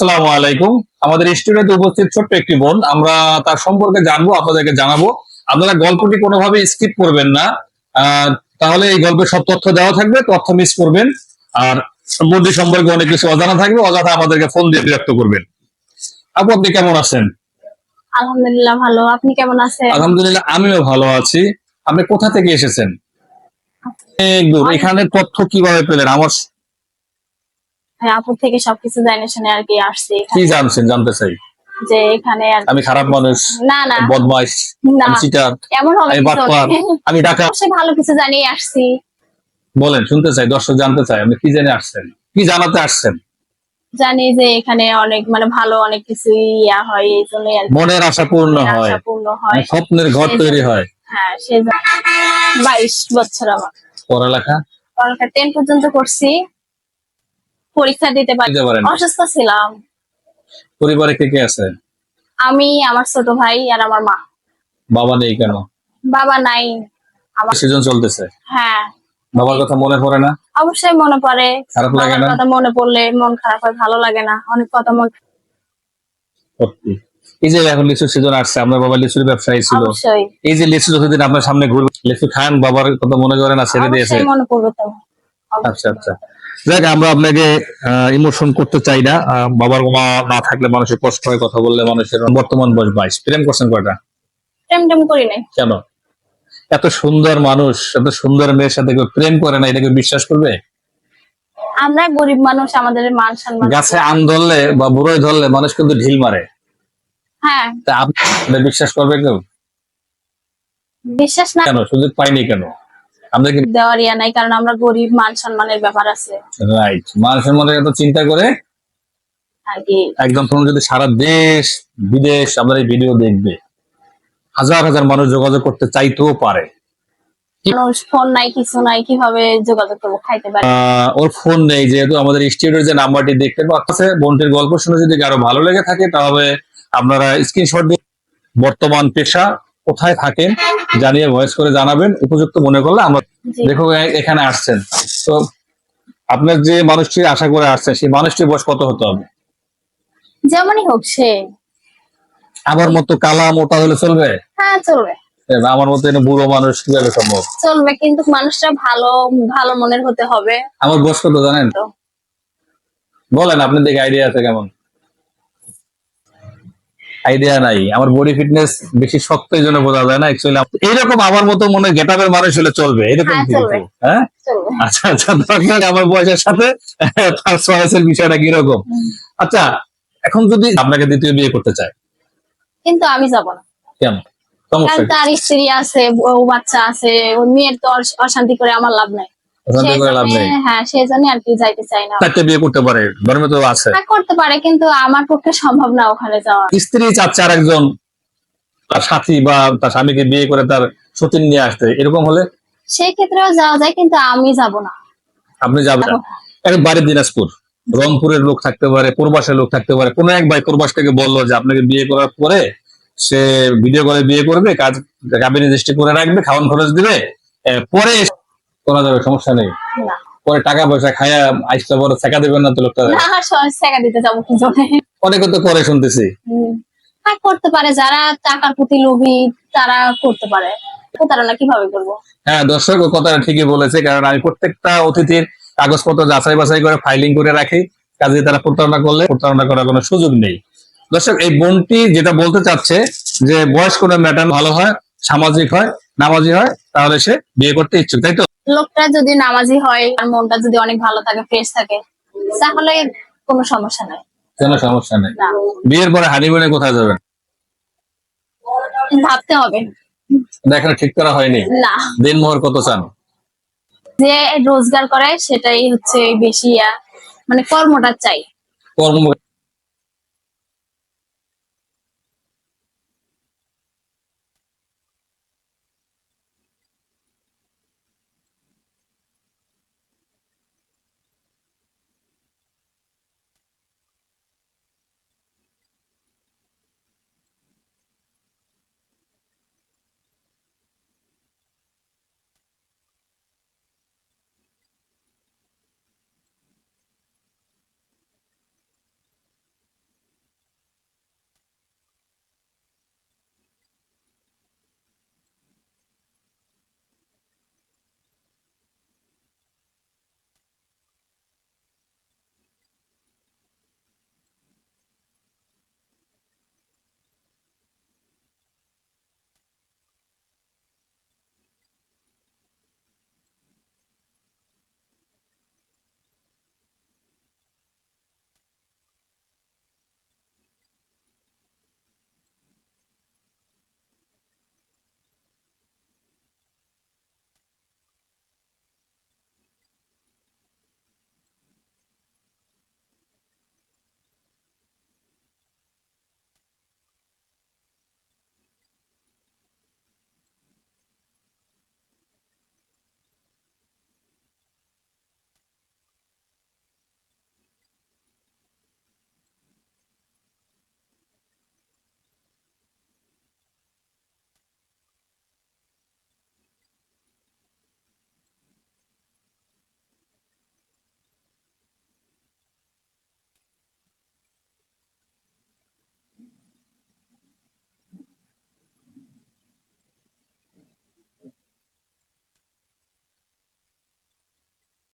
আসসালামু আলাইকুম। আমাদের স্টুডিওতে উপস্থিত ছোট্ট একটি বোন। আমরা তার সম্পর্কে জানব আপনাদেরকে জানাব। আপনারা গল্পটি কোনোভাবে স্কিপ করবেন না। তাহলে এই গল্পের সব তথ্য দেওয়া থাকবে তথ্য মিস করবেন। আর বোনটি সম্পর্কে অনেক কিছু অজানা থাকবে অযথা আমাদেরকে ফোন দিয়ে বিরক্ত করবেন। আপু আপনি কেমন আছেন? আলহামদুলিল্লাহ ভালো। আপনি কেমন আছেন? আলহামদুলিল্লাহ আমিও ভালো আছি। আপনি কোথা থেকে এসেছেন? দূর। এখানে তথ্য কীভাবে পেলেন? আমার আপুর থেকে সবকিছু জানে শুনে আর কি আসছি কি জানছেন? জানতে চাই। যে এখানে আমি খারাপ মানুষ না না। বদমাইশ আমি চিটার এমন হবে আমি ডাকা ভালো কিছু জানিয়ে আসছি। বলেন শুনতে চাই দর্শক জানতে চাই আপনি কি জেনে আসছেন? কি জানাতে আসছেন? জানি যে এখানে অনেক মানে ভালো অনেক কিছু ইয়া হয় এই জন্য মনের আশা পূর্ণ হয়। আশা পূর্ণ হয়। স্বপ্নের ঘর তৈরি হয়। হ্যাঁ সে বাইশ বছর আমার। পড়ালেখা? পড়ালেখা টেন পর্যন্ত করছি। পরীক্ষা দিতে পারি। পারেন। অসুস্থ ছিলাম। পরিবারে কে কে আছে? আমি আমার ছোট ভাই আর আমার মা। বাবা নেই কেন? বাবা নাই। আমার সিজন চলতেছে। হ্যাঁ। বাবার কথা মনে পড়ে না? অবশ্যই মনে পড়ে। খারাপ লাগে না? কথা মনে পড়লে মন খারাপ হয় ভালো লাগে না। অনেক কথা মন সত্যি। এই যে এখন লিচু সিজন আসছে আপনার বাবা লিচুর ব্যবসায়ী ছিল। এই যে লিচু যতদিন আপনার সামনে ঘুরবে লিচু খান বাবার কথা মনে করে না ছেড়ে দিয়েছে। মনে পড়বে তো। আচ্ছা আচ্ছা। দেখ আমরা আপনাকে ইমোশন করতে চাই না। বাবার মা না থাকলে মানুষের কষ্ট হয় কথা বললে মানুষের বর্তমান বয়স বাইশ। প্রেম করছেন কয়টা? প্রেম টেম করি নাই। কেন? এত সুন্দর মানুষ এত সুন্দর মেয়ের সাথে কেউ প্রেম করে না এটাকে বিশ্বাস করবে? আমরা গরিব মানুষ আমাদের মান সম্মান গাছে আম ধরলে বা বুড়োই ধরলে মানুষ কিন্তু ঢিল মারে। হ্যাঁ। তা আপনি বিশ্বাস করবে কেউ বিশ্বাস না কেন? সুযোগ পাইনি কেন? আমরা কি দেওয়ার ইয়া নাই কারণ আমরা গরিব মান সম্মানের ব্যাপার আছে। রাইট মানুষের মনে এত চিন্তা করে একদম যদি সারা দেশ বিদেশ আপনার এই ভিডিও দেখবে। হাজার হাজার মানুষ যোগাযোগ করতে চাইতেও পারে। ফোন নাই কিছু নাই কীভাবে যোগাযোগ করব খাইতে পারে। ওর ফোন নেই যেহেতু আমাদের স্টুডিওর যে নাম্বারটি দেখতে পাচ্ছে বোনটির গল্প শুনে যদি কারও ভালো লেগে থাকে তাহলে আপনারা স্ক্রিনশট দিয়ে বর্তমান পেশা কোথায় থাকেন জানিয়ে ভয়েস করে জানাবেন উপযুক্ত মনে করলে আমরা দেখো এখানে আসছেন। তো আপনার যে মানুষটি আশা করে আসছেন সেই মানুষটির বয়স কত হতে হবে? যেমনই হোক সে। আমার মতো কালা মোটা হলে চলবে? হ্যাঁ চলবে। আমার মতো বুড়ো মানুষ কীভাবে সম্ভব? চলবে কিন্তু মানুষটা ভালো ভালো মনের হতে হবে। আমার বয়স কত জানেন? তো। বলেন আপনার দিকে আইডিয়া আছে কেমন? আইডিয়া নাই। আমার বডি ফিটনেস বেশি শক্ত এই জন্য বোঝা যায় না অ্যাকচুয়ালি এইরকম আমার মতো মনে গেট আপের মানুষ হলে চলবে এরকম হ্যাঁ, হ্যাঁ? আচ্ছা আচ্ছা দরকার আমার বয়সের সাথে তার চয়েসের বিষয়টা কীরকম? আচ্ছা এখন যদি আপনাকে দ্বিতীয় বিয়ে করতে চায়। কিন্তু আমি যাব না। কেন? তার স্ত্রী আছে ও বাচ্চা আছে ওই মেয়ের তো অশ- অশান্তি করে আমার লাভ নাই। হ্যাঁ সেই জন্য আর কি যাইতে চাই না। চারটে বিয়ে করতে পারে ধর্মে তো আছে। হ্যাঁ, করতে পারে কিন্তু আমার পক্ষে সম্ভব না ওখানে যাওয়া। স্ত্রী চাচ্ছে আর একজন তার সাথী বা তার স্বামীকে বিয়ে করে তার সতীন নিয়ে আসতে এরকম হলে? সেই যাওয়া যায় কিন্তু আমি যাব না। আপনি যাবেন এখন বাড়ির দিনাজপুর রংপুরের লোক থাকতে পারে প্রবাসের লোক থাকতে পারে। কোন এক ভাই প্রবাস থেকে বলল যে আপনাকে বিয়ে করার পরে সে ভিডিও করে বিয়ে করবে কাজ কাবিনী দৃষ্টি করে রাখবে খাওয়ান খরচ দিবে পরে করা যাবে সমস্যা নেই। পরে টাকা পয়সা খায়া আইসটা বড় ছেকা দেবেন না তো লোকটা। না সহজ দিতে যাব কি জন্য? অনেকে তো করে শুনতেছি। হ্যাঁ করতে পারে যারা টাকার প্রতি লোভী তারা করতে পারে। প্রতারণা কীভাবে করব? হ্যাঁ দর্শক কথাটা ঠিকই বলেছে কারণ আমি প্রত্যেকটা অতিথির কাগজপত্র যাচাই বাছাই করে ফাইলিং করে রাখি কাজে তারা প্রতারণা করলে প্রতারণা করার কোনো সুযোগ নেই। দর্শক এই বোনটি যেটা বলতে চাচ্ছে যে বয়স কোনো ম্যাটার ভালো হয় সামাজিক হয় নামাজি হয় তাহলে সে বিয়ে করতে ইচ্ছুক তাই তো? লোকটা যদি নামাজি হয় আর মনটা যদি অনেক ভালো থাকে ফ্রেশ থাকে তাহলে কোনো সমস্যা নাই। কোনো সমস্যা নেই। বিয়ের পরে হানিমুনে কোথায় যাবেন? ভাবতে হবে। দেখেন ঠিক করা হয়নি। না। দিনমোহর কত চান? যে রোজগার করে সেটাই হচ্ছে বেশি মানে কর্মটা চাই। কর্ম